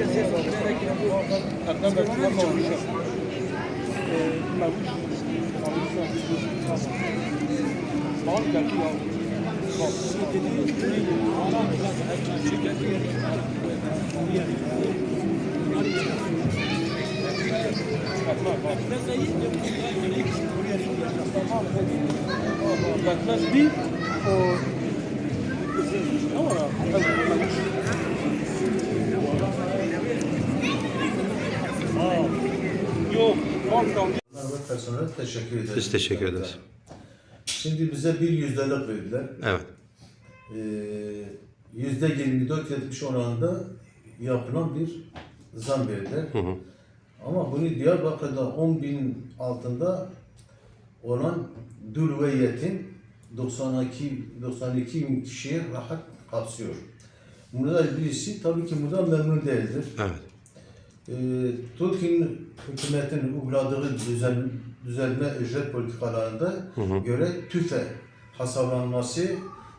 herkese vererek muhakkak personel teşekkür ederiz. Biz teşekkür ederiz. Şimdi bize bir yüzdelik verdiler. Evet. Ee, Yüzde 24-70 oranında yapılan bir zam verdiler. Hı hı. Ama bunu Diyarbakır'da 10 bin altında olan dul ve yetim 92, 92 bin kişiye rahat kapsıyor. Bunlar birisi tabii ki bundan memnun değildir. Evet. Ee, Türkiye hükümetinin uyguladığı düzen, düzenleme ücret politikalarında göre tüfe hesaplanması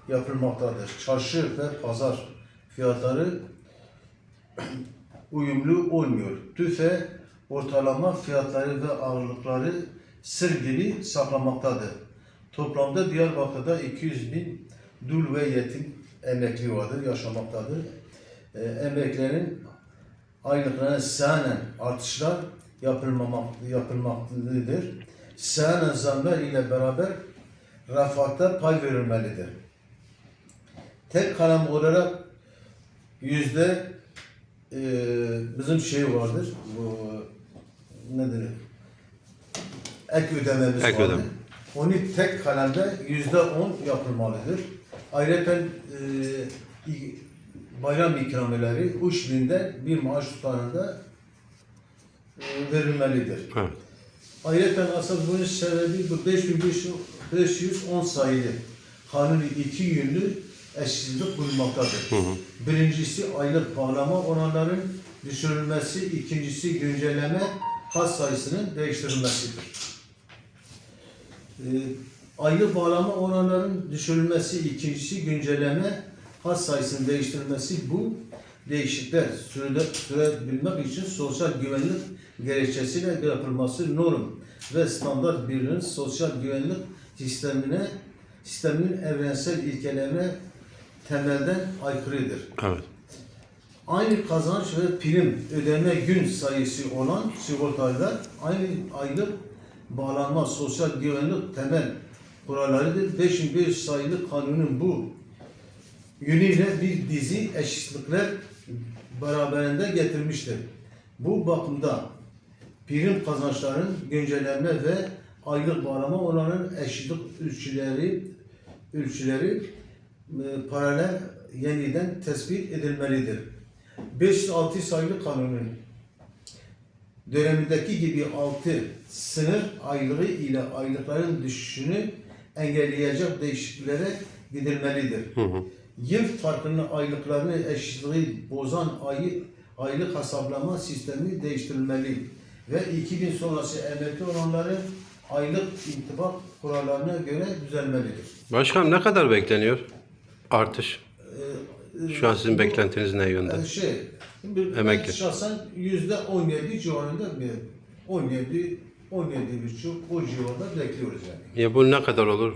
yapılmaktadır. Çarşı ve pazar fiyatları uyumlu olmuyor. TÜFE ortalama fiyatları ve ağırlıkları sır gibi saklamaktadır. Toplamda Diyarbakır'da 200 bin dul ve yetim emekli vardır, yaşamaktadır. Ee, emeklerin aylıklarına sahnen artışlar yapılmamak, yapılmaktadır. Sahnen zamlar ile beraber refahta pay verilmelidir. Tek kalem olarak yüzde e, bizim şey vardır. Bu nedir? Ek ödememiz Ek vardır. ödeme. Onu tek kalemde yüzde on yapılmalıdır. Ayrıca e, bayram ikramiyeleri 3 binde bir maaş tutarında e, verilmelidir. Evet. Ayrıca asıl bunun sebebi bu 5510 sayılı kanuni iki yönlü eşitsizlik bulunmaktadır. Birincisi aylık bağlama oranların düşürülmesi, ikincisi güncelleme has sayısının değiştirilmesidir. Ee, aylık bağlama oranların düşürülmesi, ikincisi güncelleme has sayısının değiştirilmesi bu değişiklikler sürede, sürebilmek için sosyal güvenlik gerekçesiyle yapılması norm ve standart birinin sosyal güvenlik sistemine sisteminin evrensel ilkelerine temelden aykırıdır. Evet. Aynı kazanç ve prim ödeme gün sayısı olan sigortalılar aynı aylık bağlanma sosyal güvenlik temel kurallarıdır. 5500 sayılı kanunun bu yönüyle bir dizi eşitlikler beraberinde getirmiştir. Bu bakımda prim kazançların güncellenme ve aylık bağlama olanın eşitlik ölçüleri ölçüleri e, paralel yeniden tespit edilmelidir. 506 sayılı kanunun dönemindeki gibi altı sınır aylığı ile aylıkların düşüşünü engelleyecek değişikliklere gidilmelidir. Yıl farkının aylıklarını eşitliği bozan ayı, aylık hesaplama sistemi değiştirilmeli ve 2000 sonrası emekli olanların aylık intibak kurallarına göre düzelmelidir. Başkanım ne kadar bekleniyor artış? Ee, Şu an sizin bu- beklentiniz ne yönde? Yani şey, Emekli. şahsen yüzde 17 civarında bir 17, 17 buçuk o civarda bekliyoruz yani. Ya bu ne kadar olur?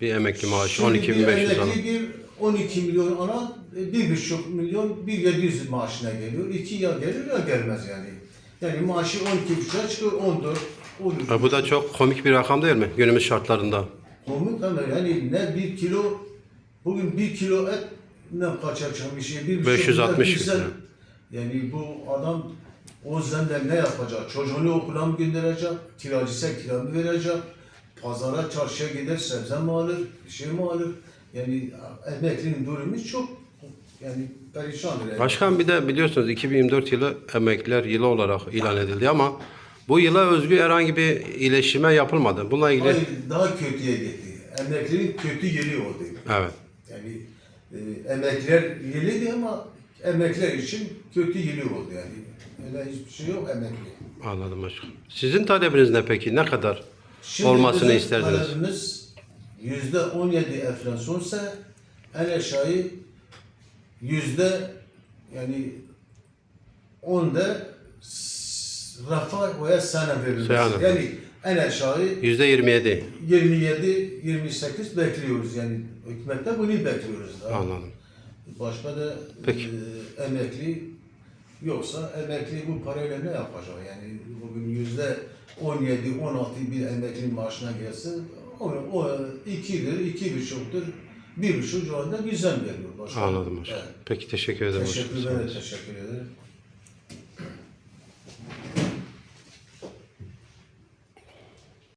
Bir emekli maaşı Şimdi 12.500 bir emekli bir 12 milyon alan e, bir buçuk milyon bir 700 maaşına geliyor. İki ya gelir ya gelmez yani. Yani maaşı 12 buçuğa çıkıyor 14, 13. Ha, bu da çok komik bir rakam değil mi? Günümüz şartlarında. Komik ama yani ne bir kilo bugün bir kilo et ne kaçak bir şey bir buçuk 560 milyar bilsen- lira. yani bu adam o zenden ne yapacak? Çocuğunu okula mı gönderecek? Kiracısa kira mı verecek? Pazara, çarşıya gider sebze mi alır? Bir şey mi alır? Yani emeklinin durumu çok yani perişandır. Yani. Başkan bir de biliyorsunuz 2024 yılı emekliler yılı olarak ilan edildi ama bu yıla özgü herhangi bir iyileştirme yapılmadı. Bununla ilgili Hayır, daha kötüye gitti. Emeklinin kötü yeri oldu. evet. Yani e, emekliler yeliydi ama emekliler için kötü yeli oldu yani. Öyle hiçbir şey yok emekli. Anladım başkanım. Sizin talebiniz ne peki? Ne kadar Şimdi olmasını bizim isterdiniz? talebimiz yüzde 17 enflasyonsa en aşağı yüzde yani onda rafa veya sana verilmesi. Yani en aşağı Yüzde 27. 27-28 bekliyoruz yani hükümette bunu bekliyoruz. Anladım. Başka da Peki. e, emekli yoksa emekli bu parayla ne yapacak? Yani bugün yüzde 17, 16 bir emekli maaşına gelse o, o ikidir, iki buçuktur, bir buçuk civarında bizden veriyor. Başka. Anladım hocam. Evet. Peki teşekkür ederim hocam. Teşekkür ederim, teşekkür ederim.